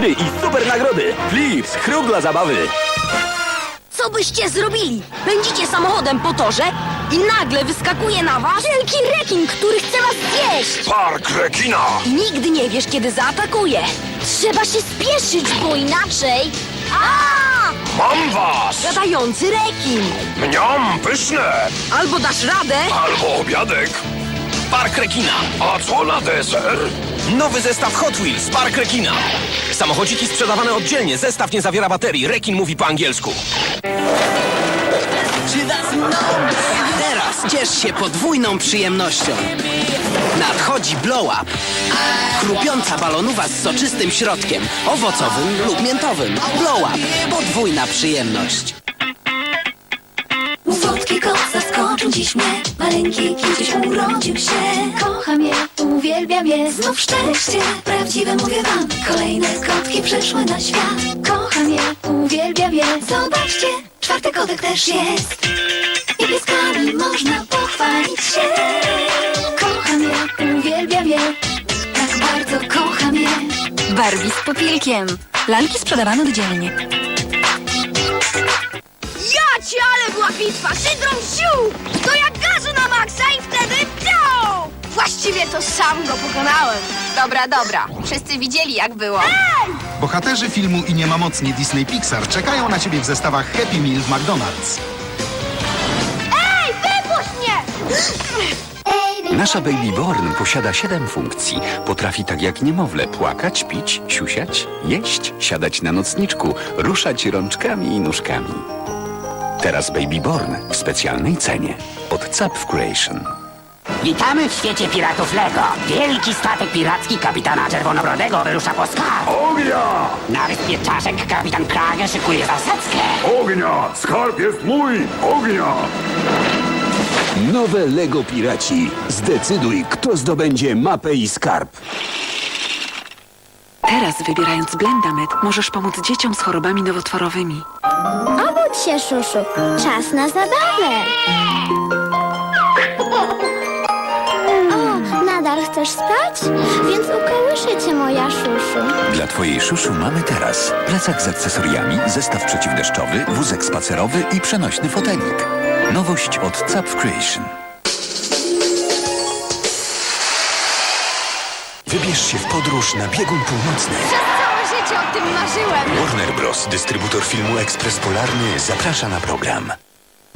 gry i super nagrody. Flips, chrób dla zabawy. Co byście zrobili? Pędzicie samochodem po torze i nagle wyskakuje na was wielki rekin, który chce was zjeść. Park rekina! I nigdy nie wiesz, kiedy zaatakuje. Trzeba się spieszyć, bo inaczej... A! Mam was! Gadający rekin. Mniam, pyszne! Albo dasz radę, Albo obiadek. Park Rekina. A co na deser? Nowy zestaw Hot Wheels Park Rekina. Samochodziki sprzedawane oddzielnie. Zestaw nie zawiera baterii. Rekin mówi po angielsku. Teraz ciesz się podwójną przyjemnością. Nadchodzi blow up. Chrupiąca balonuwa z soczystym środkiem, owocowym lub miętowym. Blow up. Podwójna przyjemność. Zaskoczył dziś mnie Maleńki kiedyś urodził się. Kocham je, uwielbiam je Znów szczęście Prawdziwe mówię wam. Kolejne kotki przyszły na świat. Kocham je, uwielbiam je. Zobaczcie, czwarty kotek też jest. I pieskami można pochwalić się. Kocham je, uwielbiam je. Tak bardzo kocham je. Barbie z popilkiem. Lalki sprzedawane oddzielnie. Bitwa! Syndrom sił! To jak gazu na maksa i wtedy ciao! Właściwie to sam go pokonałem. Dobra, dobra. Wszyscy widzieli, jak było. Bohaterzy filmu I nie ma mocnie Disney Pixar czekają na ciebie w zestawach Happy Meal w McDonald's. Ej, wypuść mnie! Nasza Baby Born posiada siedem funkcji. Potrafi tak jak niemowlę płakać, pić, siusiać, jeść, siadać na nocniczku, ruszać rączkami i nóżkami. Teraz Baby Born w specjalnej cenie od Zapf Creation. Witamy w świecie piratów Lego. Wielki statek piracki kapitana Czerwonobrodego wyrusza po skarb. Ognia! Na wyspie czaszek kapitan Krage szykuje zasadzkę. Ognia! Skarb jest mój! Ognia! Nowe Lego Piraci. Zdecyduj, kto zdobędzie mapę i skarb. Teraz, wybierając Blendamed, możesz pomóc dzieciom z chorobami nowotworowymi. Się, Szuszu. Czas na zabawę. O, nadal chcesz spać? Więc ukołyszę cię, moja Szuszu. Dla twojej szuszu mamy teraz plecak z akcesoriami, zestaw przeciwdeszczowy, wózek spacerowy i przenośny fotelik. Nowość od Zapf Creation. Wybierz się w podróż na biegun północny. Całe życie o tym marzyłem. Warner Bros., dystrybutor filmu Ekspres Polarny, zaprasza na program.